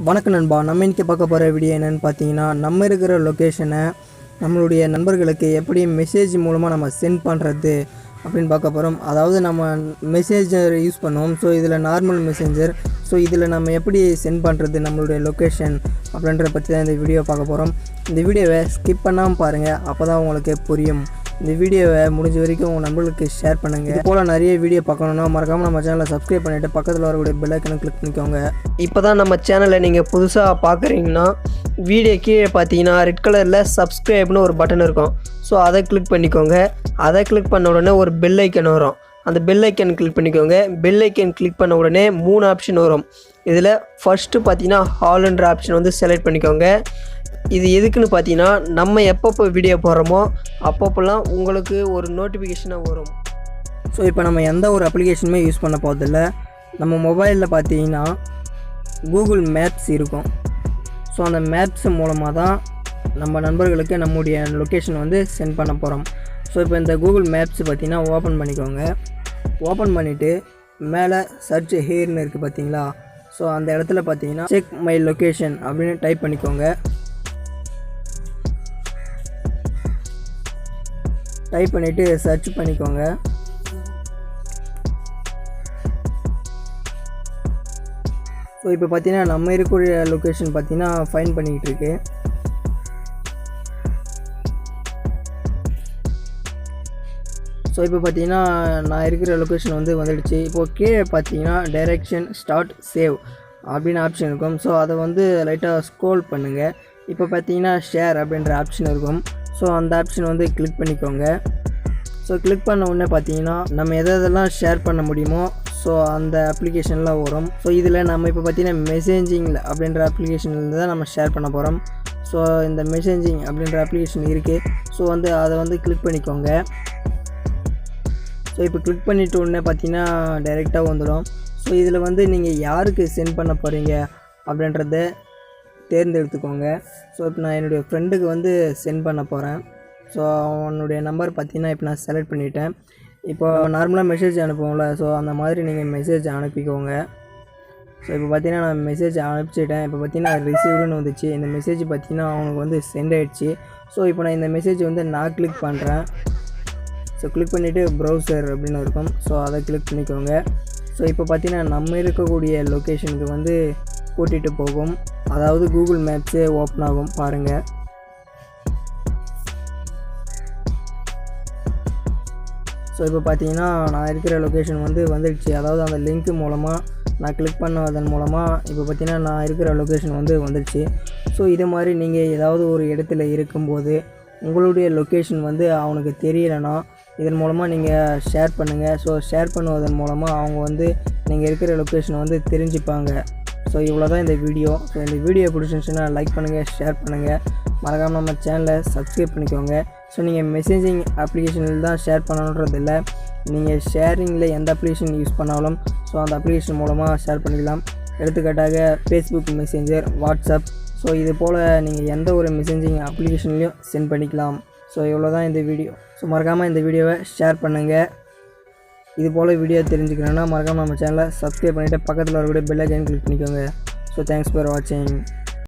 வணக்கம் நண்பா. நம்ம இன்றைக்கி பார்க்க போகிற வீடியோ என்னென்னு பார்த்தீங்கன்னா நம்ம இருக்கிற லொக்கேஷனை நம்மளுடைய நண்பர்களுக்கு எப்படி மெசேஜ் மூலமாக நம்ம சென்ட் பண்ணுறது அப்படின்னு பார்க்க போகிறோம் அதாவது நம்ம மெசேஜர் யூஸ் பண்ணுவோம். ஸோ இதில் நார்மல் மெசேஞ்சர் ஸோ இதில் நம்ம எப்படி சென்ட் பண்ணுறது நம்மளுடைய லொக்கேஷன் அப்படின்றத பற்றி தான் இந்த வீடியோ பார்க்க போகிறோம் இந்த வீடியோவை ஸ்கிப் பண்ணாமல் பாருங்கள் அப்போ தான் உங்களுக்கு புரியும். இந்த வீடியோவை முடிஞ்ச வரைக்கும் உங்கள் நண்பர்களுக்கு ஷேர் பண்ணுங்கள் இது போல் நிறைய வீடியோ பார்க்கணுன்னா மறக்காமல் நம்ம சேனலை சப்ஸ்கிரைப் பண்ணிவிட்டு பக்கத்தில் வரக்கூடிய பெல்லைக்கனை கிளிக் பண்ணிக்கோங்க. இப்போ தான் நம்ம சேனலை நீங்கள் புதுசாக பார்க்குறீங்கன்னா வீடியோ கீழே பார்த்தீங்கன்னா ரெட் கலரில் சப்ஸ்கிரைப்னு ஒரு பட்டன் இருக்கும். ஸோ அதை கிளிக் பண்ணிக்கோங்க. அதை கிளிக் பண்ண உடனே ஒரு பெல் ஐக்கன் வரும். அந்த பெல் ஐக்கன் கிளிக் பண்ணிக்கோங்க. பெல் ஐக்கன் கிளிக் பண்ண உடனே மூணு ஆப்ஷன் வரும். இதில் ஃபஸ்ட்டு பார்த்தீங்கன்னா ஹால்ன்ற ஆப்ஷன் வந்து செலக்ட் பண்ணிக்கோங்க. இது எதுக்குன்னு பார்த்தீங்கன்னா நம்ம எப்பப்போ வீடியோ போடுறோமோ அப்பப்போலாம் உங்களுக்கு ஒரு நோட்டிஃபிகேஷனாக வரும். ஸோ இப்போ நம்ம எந்த ஒரு அப்ளிகேஷனுமே யூஸ் பண்ண போகிறதில்ல நம்ம மொபைலில் பார்த்தீங்கன்னா கூகுள் மேப்ஸ் இருக்கும். ஸோ அந்த மேப்ஸ் மூலமாக தான் நம்ம நண்பர்களுக்கு நம்முடைய லொக்கேஷன் வந்து சென்ட் பண்ண போகிறோம் ஸோ இப்போ இந்த கூகுள் மேப்ஸ் பார்த்தீங்கன்னா ஓப்பன் பண்ணிக்கோங்க. ஓப்பன் பண்ணிவிட்டு மேலே சர்ச் ஹேர்னு இருக்குது பார்த்தீங்களா? ஸோ அந்த இடத்துல பார்த்தீங்கன்னா செக் மை லொக்கேஷன் அப்படின்னு டைப் பண்ணிக்கோங்க. டைப் பண்ணிவிட்டு சர்ச் பண்ணிக்கோங்க. ஸோ இப்போ பார்த்தீங்கன்னா நம்ம இருக்கக்கூடிய லொக்கேஷன் பார்த்தீங்கன்னா ஃபைன் பண்ணிக்கிட்டு இருக்கு. ஸோ இப்போ பார்த்தீங்கன்னா நான் இருக்கிற லொக்கேஷன் வந்து வந்துடுச்சு. இப்போது கீழே பார்த்தீங்கன்னா டைரெக்ஷன் ஸ்டார்ட் சேவ் அப்படின்னு ஆப்ஷன் இருக்கும். ஸோ அதை வந்து லைட்டாக ஸ்க்ரோல் பண்ணுங்கள் இப்போ பார்த்தீங்கன்னா ஷேர் அப்படின்ற ஆப்ஷன் இருக்கும். ஸோ அந்த ஆப்ஷன் வந்து கிளிக் பண்ணிக்கோங்க. ஸோ கிளிக் பண்ண உடனே பார்த்தீங்கன்னா நம்ம எதை எதெல்லாம் ஷேர் பண்ண முடியுமோ ஸோ அந்த அப்ளிகேஷன்லாம் வரும். ஸோ இதில் நம்ம இப்போ பார்த்தீங்கன்னா மெசேஜிங்கில் அப்படின்ற அப்ளிகேஷன்லேருந்து தான் நம்ம ஷேர் பண்ண போகிறோம் ஸோ இந்த மெசேஜிங் அப்படின்ற அப்ளிகேஷன் இருக்குது ஸோ வந்து அதை வந்து கிளிக் பண்ணிக்கோங்க. ஸோ இப்போ கிளிக் பண்ணிவிட்டு உடனே பார்த்தீங்கன்னா டைரெக்டாக வந்துடும். ஸோ இதில் வந்து நீங்கள் யாருக்கு சென்ட் பண்ண போகிறீங்க அப்படின்றத தேர்ந்தெடுத்துக்கோங்க. ஸோ இப்போ நான் என்னுடைய ஃப்ரெண்டுக்கு வந்து சென்ட் பண்ண போகிறேன் ஸோ அவனுடைய நம்பர் பார்த்தீங்கன்னா இப்போ நான் செலக்ட் பண்ணிட்டேன். இப்போ நார்மலாக மெசேஜ் அனுப்புவோம்ல ஸோ அந்த மாதிரி நீங்கள் மெசேஜ் அனுப்பிக்கோங்க. ஸோ இப்போ பார்த்தீங்கன்னா நான் மெசேஜ் அனுப்பிச்சிட்டேன். இப்போ பார்த்தீங்கன்னா ரிசீவ்டுன்னு வந்துச்சு. இந்த மெசேஜ் பார்த்தீங்கன்னா அவனுக்கு வந்து சென்ட் ஆகிடுச்சு ஸோ இப்போ நான் இந்த மெசேஜ் வந்து நான் கிளிக் பண்ணுறேன் ஸோ கிளிக் பண்ணிவிட்டு ப்ரௌசர் அப்படின்னு இருக்கும். ஸோ அதை கிளிக் பண்ணிக்கோங்க. ஸோ இப்போ பார்த்தீங்கன்னா நம்ம இருக்கக்கூடிய லொக்கேஷனுக்கு வந்து கூட்டிகிட்டு போகும். அதாவது கூகுள் மேப்ஸே ஓப்பன் ஆகும். பாருங்கள் ஸோ இப்போ பார்த்தீங்கன்னா நான் இருக்கிற லொக்கேஷன் வந்து வந்துடுச்சு. அதாவது அந்த லிங்க் மூலமாக நான் கிளிக் பண்ணதன் மூலமாக இப்போ பார்த்தீங்கன்னா நான் இருக்கிற லொக்கேஷன் வந்து வந்துடுச்சு. ஸோ இது மாதிரி நீங்கள் ஏதாவது ஒரு இடத்துல இருக்கும்போது உங்களுடைய லொக்கேஷன் வந்து அவனுக்கு தெரியலைன்னா இதன் மூலமாக நீங்கள் ஷேர் பண்ணுங்கள் ஸோ ஷேர் பண்ணுவதன் மூலமாக அவங்க வந்து நீங்கள் இருக்கிற லொக்கேஷனை வந்து தெரிஞ்சுப்பாங்க. ஸோ இவ்வளோ தான் இந்த வீடியோ ஸோ இந்த வீடியோ பிடிச்சிருந்துச்சுன்னா லைக் பண்ணுங்கள் ஷேர் பண்ணுங்கள் மறக்காமல் நம்ம சேனலை சப்ஸ்கிரைப் பண்ணிக்கோங்க. ஸோ நீங்கள் மெசேஜிங் அப்ளிகேஷனில் தான் ஷேர் பண்ணணுன்றது இல்லை. நீங்கள் ஷேரிங்கில் எந்த அப்ளிகேஷன் யூஸ் பண்ணாலும் ஸோ அந்த அப்ளிகேஷன் மூலமாக ஷேர் பண்ணிக்கலாம். எடுத்துக்காட்டாக ஃபேஸ்புக் மெசேஞ்சர் வாட்ஸ்அப் ஸோ இது போல் நீங்கள் எந்த ஒரு மெசேஜிங் அப்ளிகேஷன்லையும் சென்ட் பண்ணிக்கலாம். ஸோ இவ்வளோ தான் இந்த வீடியோ ஸோ மறக்காமல் இந்த வீடியோவை ஷேர் பண்ணுங்கள் இது போல் வீடியோ தெரிஞ்சுக்கணுன்னா மறக்காமல் நம்ம சேனலை சப்ஸ்கிரைப் பண்ணிவிட்டு பக்கத்தில் வரக்கூடிய பெல் ஐக்கன் கிளிக் பண்ணிக்கோங்க. ஸோ தேங்க்ஸ் ஃபார் வாட்சிங்